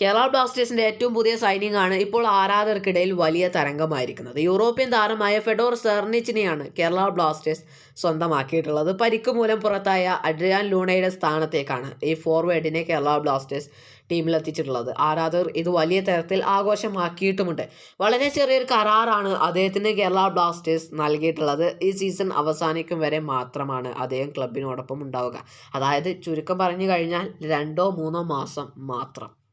കേരള ബ്ലാസ്റ്റേഴ്സിന്റെ ഏറ്റവും പുതിയ സൈനിങ് ആണ് ഇപ്പോൾ ആരാധകർക്കിടയിൽ വലിയ തരംഗമായിരിക്കുന്നത്. യൂറോപ്യൻ താരമായ ഫെഡോർ സെർണിച്ചിനെയാണ് കേരള ബ്ലാസ്റ്റേഴ്സ് സ്വന്തമാക്കിയിട്ടുള്ളത്. പരിക്ക് മൂലം പുറത്തായ അഡ്രിയാൻ ലൂണയുടെ സ്ഥാനത്തേക്കാണ് ഈ ഫോർവേഡിനെ കേരള ബ്ലാസ്റ്റേഴ്സ് ടീമിലെത്തിച്ചിട്ടുള്ളത്. ആരാധകർ ഇത് വലിയ തരത്തിൽ ആഘോഷമാക്കിയിട്ടുമുണ്ട്. വളരെ ചെറിയൊരു കരാറാണ് അദ്ദേഹത്തിന് കേരള ബ്ലാസ്റ്റേഴ്സ് നൽകിയിട്ടുള്ളത്. ഈ സീസൺ അവസാനിക്കും വരെ മാത്രമാണ് അദ്ദേഹം ക്ലബിനോടൊപ്പം ഉണ്ടാവുക. അതായത് ചുരുക്കം പറഞ്ഞു കഴിഞ്ഞാൽ രണ്ടോ മൂന്നോ മാസം മാത്രം.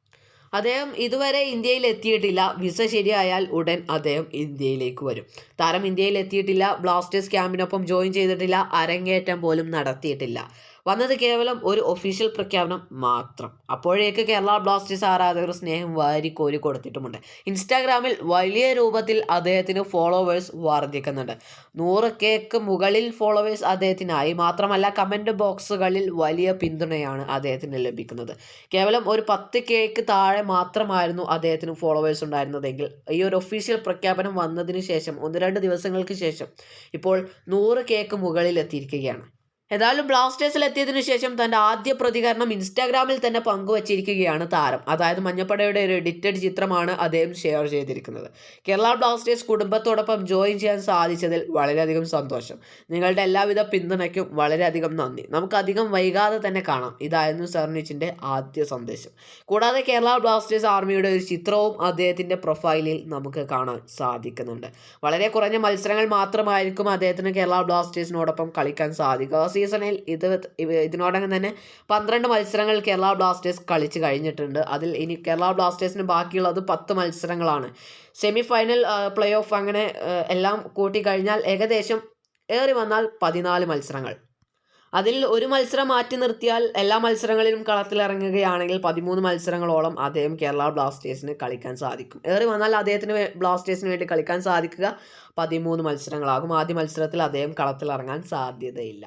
അദ്ദേഹം ഇതുവരെ ഇന്ത്യയിൽ എത്തിയിട്ടില്ല വിസ ശരിയായാൽ ഉടൻ അദ്ദേഹം ഇന്ത്യയിലേക്ക് വരും. താരം ഇന്ത്യയിൽ എത്തിയിട്ടില്ല ബ്ലാസ്റ്റേഴ്സ് ക്യാമ്പിനൊപ്പം ജോയിൻ ചെയ്തിട്ടില്ല. അരങ്ങേറ്റം പോലും നടത്തിയിട്ടില്ല. വന്നത് കേവലം ഒരു ഒഫീഷ്യൽ പ്രഖ്യാപനം മാത്രം. അപ്പോഴേക്ക് കേരള ബ്ലാസ്റ്റേഴ്സ് ആരാധകർ സ്നേഹം വാരി വാരിക്കോരി കൊടുത്തിട്ടുമുണ്ട്. ഇൻസ്റ്റാഗ്രാമിൽ വലിയ രൂപത്തിൽ അദ്ദേഹത്തിന് ഫോളോവേഴ്സ് വർദ്ധിക്കുന്നുണ്ട് നൂറ് കേക്ക് മുകളിൽ ഫോളോവേഴ്സ് അദ്ദേഹത്തിനായി മാത്രമല്ല കമന്റ് ബോക്സുകളിൽ വലിയ പിന്തുണയാണ് അദ്ദേഹത്തിന് ലഭിക്കുന്നത്. കേവലം ഒരു പത്ത് കേക്ക് താഴെ മാത്രമായിരുന്നു അദ്ദേഹത്തിന് ഫോളോവേഴ്സ് ഉണ്ടായിരുന്നതെങ്കിൽ ഈ ഒരു ഒഫീഷ്യൽ പ്രഖ്യാപനം വന്നതിന് ശേഷം ഒന്ന് രണ്ട് ദിവസങ്ങൾക്ക് ശേഷം ഇപ്പോൾ നൂറ് കേക്ക് മുകളിൽ എത്തിയിരിക്കുകയാണ് ഏതായാലും ബ്ലാസ്റ്റേഴ്സിൽ എത്തിയതിനു ശേഷം തന്റെ ആദ്യ പ്രതികരണം ഇൻസ്റ്റാഗ്രാമിൽ തന്നെ പങ്കുവച്ചിരിക്കുകയാണ് താരം. അതായത് മഞ്ഞപ്പടയുടെ ഒരു എഡിറ്റഡ് ചിത്രമാണ് അദ്ദേഹം ഷെയർ ചെയ്തിരിക്കുന്നത്. കേരള ബ്ലാസ്റ്റേഴ്സ് കുടുംബത്തോടൊപ്പം ജോയിൻ ചെയ്യാൻ സാധിച്ചതിൽ വളരെയധികം സന്തോഷം. നിങ്ങളുടെ എല്ലാവിധ പിന്തുണയ്ക്കും വളരെയധികം നന്ദി. നമുക്ക് അധികം വൈകാതെ തന്നെ കാണാം. ഇതായിരുന്നു സർണിച്ചിന്റെ ആദ്യ സന്ദേശം. കൂടാതെ കേരള ബ്ലാസ്റ്റേഴ്സ് ആർമിയുടെ ഒരു ചിത്രവും അദ്ദേഹത്തിന്റെ പ്രൊഫൈലിൽ നമുക്ക് കാണാൻ സാധിക്കുന്നുണ്ട്. വളരെ കുറഞ്ഞ മത്സരങ്ങൾ മാത്രമായിരിക്കും അദ്ദേഹത്തിന് കേരള ബ്ലാസ്റ്റേഴ്സിനോടൊപ്പം കളിക്കാൻ സാധിക്കുക. സീസണിൽ ഇത് ഇതിനോടകം തന്നെ പന്ത്രണ്ട് മത്സരങ്ങൾ കേരള ബ്ലാസ്റ്റേഴ്സ് കളിച്ച് കഴിഞ്ഞിട്ടുണ്ട്. അതിൽ ഇനി കേരള ബ്ലാസ്റ്റേഴ്സിന് ബാക്കിയുള്ളത് പത്ത് മത്സരങ്ങളാണ്. സെമി ഫൈനൽ പ്ലേ ഓഫ് അങ്ങനെ എല്ലാം കൂട്ടിക്കഴിഞ്ഞാൽ ഏകദേശം ഏറി വന്നാൽ പതിനാല് മത്സരങ്ങൾ. അതിൽ ഒരു മത്സരം മാറ്റി നിർത്തിയാൽ എല്ലാ മത്സരങ്ങളിലും കളത്തിലിറങ്ങുകയാണെങ്കിൽ പതിമൂന്ന് മത്സരങ്ങളോളം അദ്ദേഹം കേരള ബ്ലാസ്റ്റേഴ്സിന് കളിക്കാൻ സാധിക്കും. ഏറി വന്നാൽ അദ്ദേഹത്തിന് ബ്ലാസ്റ്റേഴ്സിന് വേണ്ടി കളിക്കാൻ സാധിക്കുക പതിമൂന്ന് മത്സരങ്ങളാകും. ആദ്യ മത്സരത്തിൽ അദ്ദേഹം കളത്തിലിറങ്ങാൻ സാധ്യതയില്ല.